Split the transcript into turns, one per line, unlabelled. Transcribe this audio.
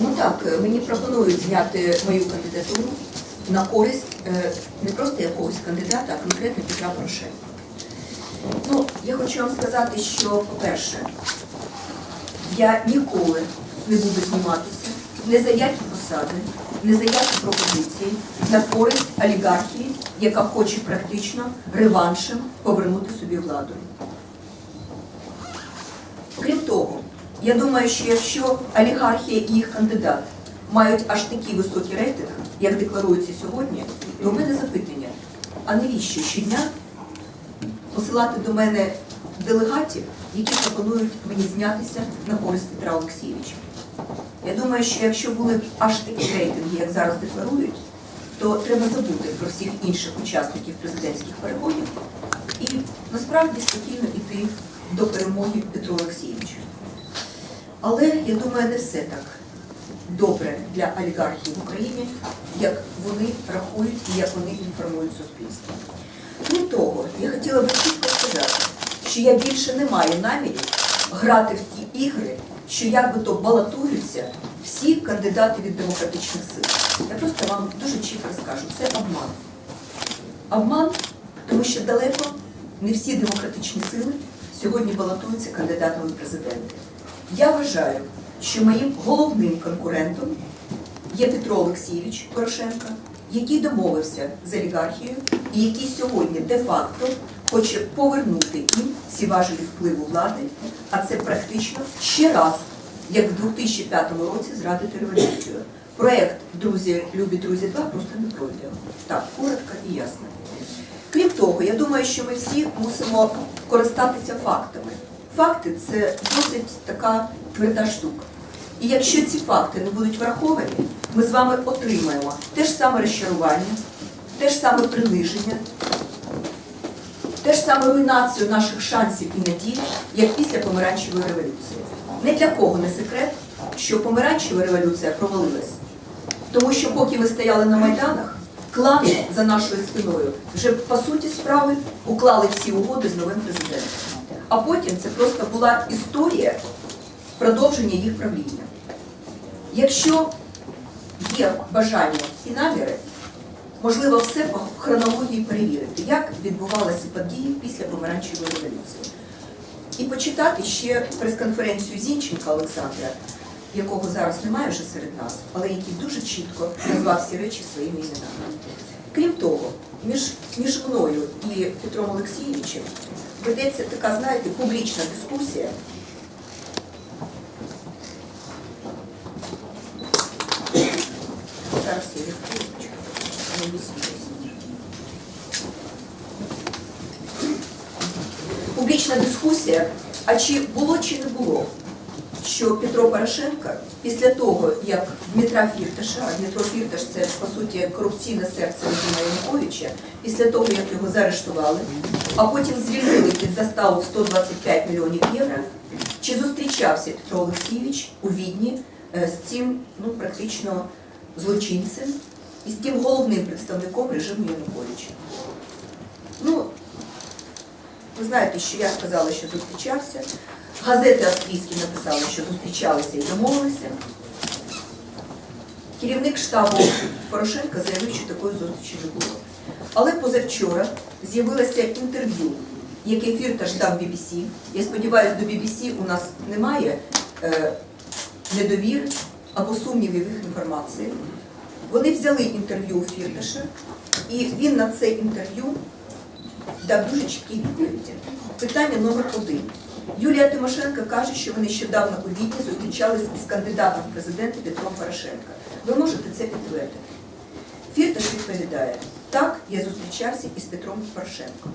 Ну так, е, мені пропонують зняти мою кандидатуру на користь е, не просто якогось кандидата, а конкретно Петра Порошенка. Ну, я хочу вам сказати, що, по-перше, я ніколи не буду зніматися не за які посади, не за які пропозиції на користь олігархії, яка хоче практично реваншем повернути собі владу. Крім того, я думаю, що якщо олігархія і їх кандидат мають аж такий високий рейтинг, як декларується сьогодні, то у мене запитання, а навіщо щодня посилати до мене делегатів, які пропонують мені знятися на користь Петра Олексійовича? Я думаю, що якщо були аж такі рейтинги, як зараз декларують, то треба забути про всіх інших учасників президентських переходів і насправді спокійно йти до перемоги Петру Олексійовичу. Але я думаю, не все так добре для олігархів в Україні, як вони рахують і як вони інформують суспільство. Крім того, я хотіла би чітко сказати, що я більше не маю намірів грати в ті ігри, що як би то балотуються всі кандидати від демократичних сил. Я просто вам дуже чітко скажу, це обман. Обман, тому що далеко не всі демократичні сили сьогодні балотуються кандидатами в президенти. Я вважаю, що моїм головним конкурентом є Петро Олексійович Порошенко, який домовився з олігархією і який сьогодні де-факто хоче повернути їм всі важелі впливу влади, а це практично ще раз, як в 2005 році зрадити революцію. Проект Друзі, любі друзі 2 просто не пройде. Так, коротко і ясно. Крім того, я думаю, що ми всі мусимо користатися фактами. Факти це досить така тверда штука. І якщо ці факти не будуть враховані, ми з вами отримаємо те ж саме розчарування, те ж саме приниження, те ж саме руйнацію наших шансів і надій, як після помаранчевої революції. Не для кого не секрет, що помаранчева революція провалилась. Тому що поки ми стояли на майданах, клани за нашою спиною вже по суті справи уклали всі угоди з новим президентом. А потім це просто була історія продовження їх правління. Якщо є бажання і наміри, можливо все по хронології перевірити, як відбувалися події після помаранчевої революції. І почитати ще прес-конференцію Зінченка Олександра, якого зараз немає вже серед нас, але який дуже чітко назвав всі речі своїми іменами. Крім того, між, між мною і Петром Олексійовичем ведеться така, знаєте, публічна дискусія. Зараз я відкрию. Не висвітлюся. Публічна дискусія, а чи було чи не було, Що Петро Порошенко після того, як Дмитра Фірташа, а Дмитро Фірташ це по суті корупційне серце Вадима Януковича, після того, як його заарештували, а потім звільнили під заставу 125 мільйонів євро, чи зустрічався Петро Олексійович у Відні е, з цим ну, практично злочинцем і з тим головним представником режиму Януковича? Ну, ви знаєте, що я сказала, що зустрічався. Газети австрійські написали, що зустрічалися і домовилися. Керівник штабу Порошенка заявив, що такої зустрічі не було. Але позавчора з'явилося інтерв'ю, яке Фірташ дав BBC. Я сподіваюся, до BBC у нас немає е, недовіри або сумнівів їх інформації. Вони взяли інтерв'ю у Фірташа, і він на це інтерв'ю дав дуже чіткі відповіді. Питання номер один. Юлія Тимошенко каже, що вони нещодавно у Відні зустрічалися із кандидатом в президенти Петром Порошенка. Ви можете це підтвердити. Фірташ відповідає, так, я зустрічався із Петром Порошенком.